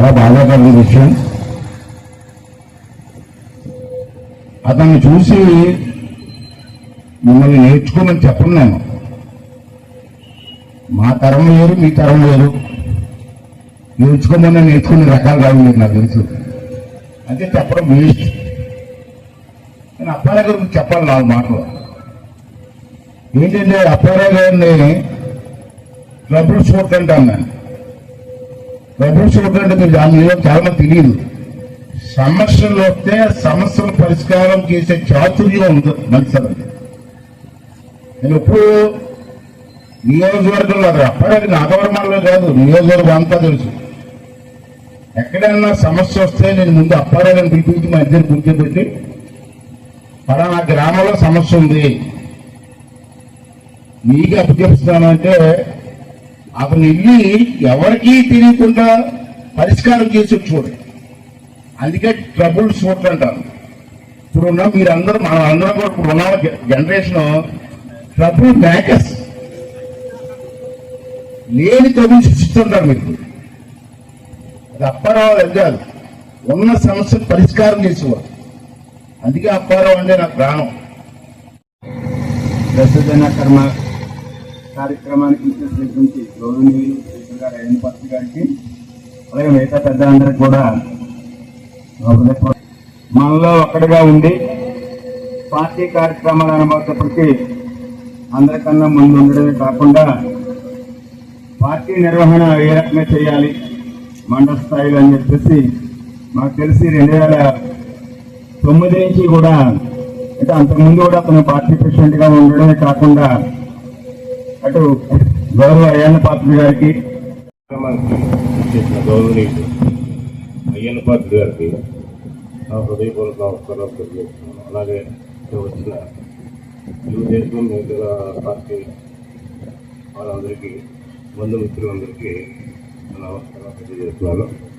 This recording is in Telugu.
చాలా బాధాకరమైన విషయం. అతన్ని చూసి మిమ్మల్ని నేర్చుకోమని చెప్పను నేను. మా తరం వేరు మీ తరం వేరు. నేర్చుకోమని నేర్చుకునే రకాలు కాదు మీరు నాకు తెలుసు. అంటే చెప్పడం వేస్ట్ నేను అప్పారావు గారి గురించి చెప్పాలి నాలుగు మాటలు. ఏంటంటే అప్పారావు గారిని ట్రబుల్ షూట్ అంటాను నేను ట్రబుల్ షూట్ మీరు దాని చాలా మంది తెలియదు. సమస్యలు వస్తే సమస్యలు పరిష్కారం చేసే చాతుర్యం ఉంది మనుషులకి నేను ఎప్పుడు నియోజకవర్గంలో అప్పటికి నాగవరమాలలో కాదు నియోజకవర్గం అంతా తెలుసు. ఎక్కడైనా సమస్య వస్తే నేను ముందు అప్పారాయని పిలిపించి మా ఇద్దరు కూర్చోబెట్టి పలానా గ్రామంలో సమస్య ఉంది. మీకు అప్పచెప్తున్నానంటే అతను వెళ్ళి ఎవరికీ తెలియకుండా పరిష్కారం చేసి చూడు. అందుకే ట్రబుల్ షూట్ అంటారు. ఇప్పుడున్న మీరందరూ మనం అందరం కూడా ఇప్పుడు ఉన్న జనరేషన్ ట్రబుల్ మేకర్స్ లేని ట్రబుల్ సృష్టిస్తుంటారు మీకు అది అప్పారావు అది ఉన్న సమస్య పరిష్కారం చేసేవారు. అందుకే అప్పారావు అంటే నాకు ప్రాణం. ప్రసిద్ధన కర్మ కార్యక్రమానికి ఇచ్చేసినటువంటి గౌరవనీయులు స్పీకర్ గారు గారికి అలాగే మిగతా పెద్దలందరికీ కూడా మనలో ఒక్కడిగా ఉండి పార్టీ కార్యక్రమాలు అనుభవప్పటికీ అందరికన్నా ముందు ఉండడమే కాకుండా పార్టీ నిర్వహణ ఏ రకంగా చేయాలి మండల స్థాయిలో అని చెప్పేసి మాకు తెలిసి రెండు వేల తొమ్మిది నుంచి కూడా అంటే అంతకుముందు కూడా అతను పార్టీ ప్రెసిడెంట్గా ఉండడమే కాకుండా అటు గౌరవ అయ్యన్న పాత్ర గారికి. కార్యక్రమానికి చేసిన గౌరవనీయులు అయ్యన్న పాత్ర గారికి నా హృదయపూర్వక నమస్కారాలు తెలియజేస్తున్నాను. అలాగే ఇక్కడ వచ్చిన తెలుగుదేశం మిగతా పార్టీ వాళ్ళందరికీ బంధుమిత్రులందరికీ నమస్కారాలు తెలియజేస్తున్నాను.